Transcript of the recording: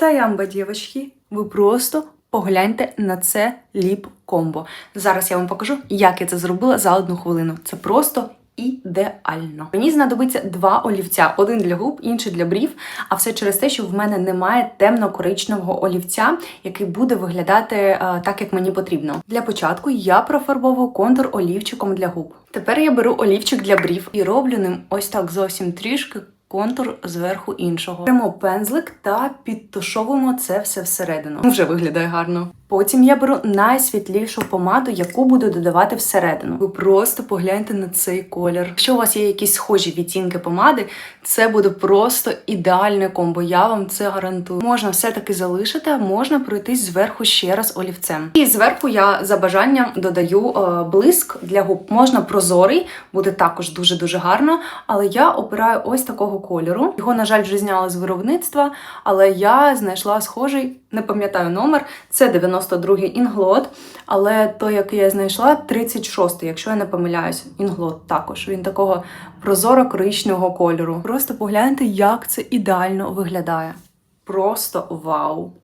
Стоямба, дівчатки, ви просто погляньте на це ліп-комбо. Зараз я вам покажу, як я це зробила за одну хвилину. Це просто ідеально. Мені знадобиться два олівця: один для губ, інший для брів. А все через те, що в мене немає темно-коричневого олівця, який буде виглядати е, так, як мені потрібно. Для початку я профарбовую контур олівчиком для губ. Тепер я беру олівчик для брів і роблю ним ось так зовсім трішки. Контур зверху іншого. Беремо пензлик та підтушовуємо це все всередину. Вже виглядає гарно. Потім я беру найсвітлішу помаду, яку буду додавати всередину. Ви просто погляньте на цей колір. Якщо у вас є якісь схожі відтінки помади, це буде просто ідеальне комбо. Я вам це гарантую. Можна все-таки залишити, а можна пройтись зверху ще раз олівцем. І зверху я за бажанням додаю е, блиск для губ. Можна прозорий, буде також дуже дуже гарно. Але я обираю ось такого кольору. Його, на жаль, вже зняли з виробництва, але я знайшла схожий, не пам'ятаю номер. Це 92-й інглот, але той, який я знайшла, 36-й, якщо я не помиляюсь. Інглот також. Він такого прозоро-коричневого кольору. Просто погляньте, як це ідеально виглядає. Просто вау!